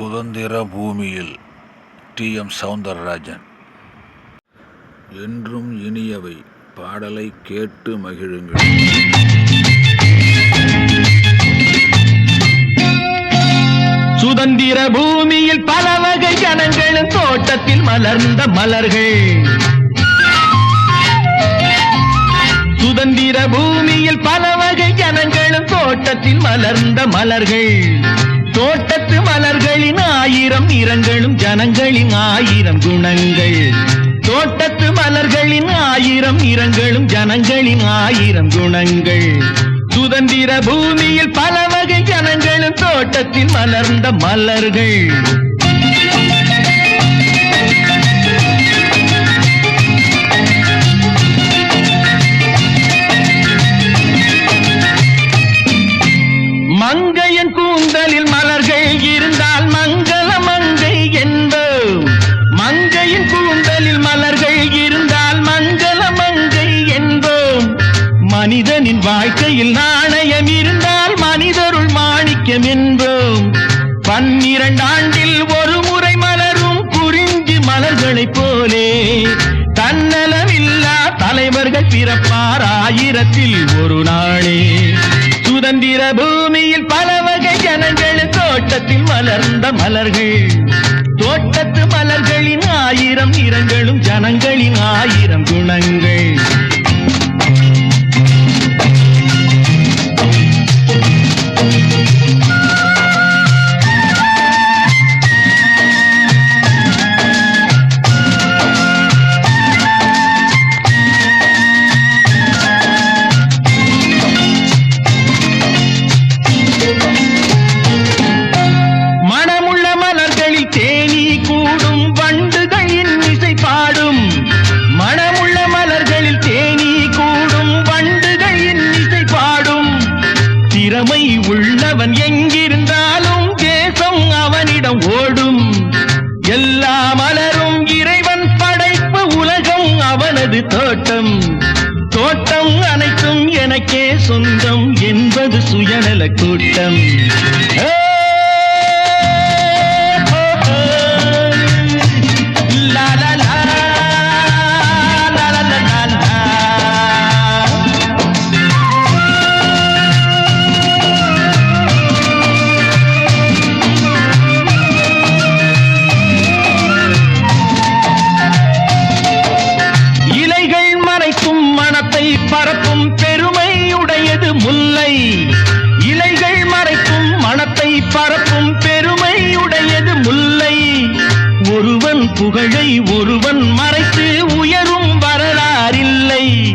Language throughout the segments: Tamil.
சுதந்திர பூமியில் டி எம் சவுந்தரராஜன். என்றும் இனியவை பாடலை கேட்டு மகிழுங்கள். சுதந்திர பூமியில் பல வகை ஜனங்களும் தோட்டத்தில் மலர்ந்த மலர்கள். சுதந்திர பூமியில் பல வகை ஜனங்களும் தோட்டத்தில் மலர்ந்த மலர்கள். தோட்டத்து மலர்களின் ஆயிரம் நிறங்களும் ஜனங்களின் ஆயிரம் குணங்கள். தோட்டத்து மலர்களின் ஆயிரம் நிறங்களும் ஜனங்களின் ஆயிரம் குணங்கள். சுதந்திர பூமியில் பல வகை ஜனங்களும் தோட்டத்தில் மலர்ந்த மலர்கள். வாழ்க்கையில் நாணயம் இருந்தால் மனிதருள் மாணிக்கம் என்போம். பன்னிரண்டாண்டில் ஒரு முறை மலரும் குறிஞ்சி மலர்களைப் போலே. தன்னலமில்லா தலைவர்கள் பிறப்பார் ஆயிரத்தில் ஒரு நாளே. சுதந்திர பூமியில் பல வகை ஜனங்கள் தோட்டத்தில் மலர்ந்த மலர்கள். தோட்டத்து மலர்களின் ஆயிரம் நிறங்களும் ஜனங்களின் ஆயிரம் குணங்கள். எங்கிருந்தாலும் தேசம் அவனிடம் ஓடும். எல்லா மலரும் இறைவன் படைப்பு உலகம் அவனது தோட்டம். தோட்டம் அனைத்தும் எனக்கே சொந்தம் என்பது சுயநல கூட்டம். புகழை ஒருவன் மறைத்து உயரும் வரலாறில்லை.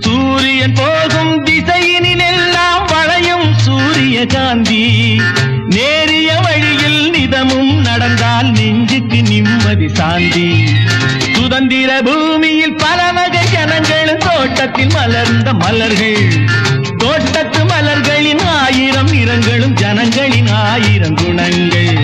சூரியன் போகும் திசையினில் எல்லாம் வளையும் சூரியகாந்தி நேரிய வழியில் நிதமும் நடந்தால் நெஞ்சுக்கு நிம்மதி சாந்தி. சுதந்திர பூமியில் பல வகை ஜனங்கள் தோட்டத்தில் மலர்ந்த மலர்கள். தோட்டத்து மலர்களின் ஆயிரம் நிறங்களும் ஜனங்களின் ஆயிரம் குணங்கள்.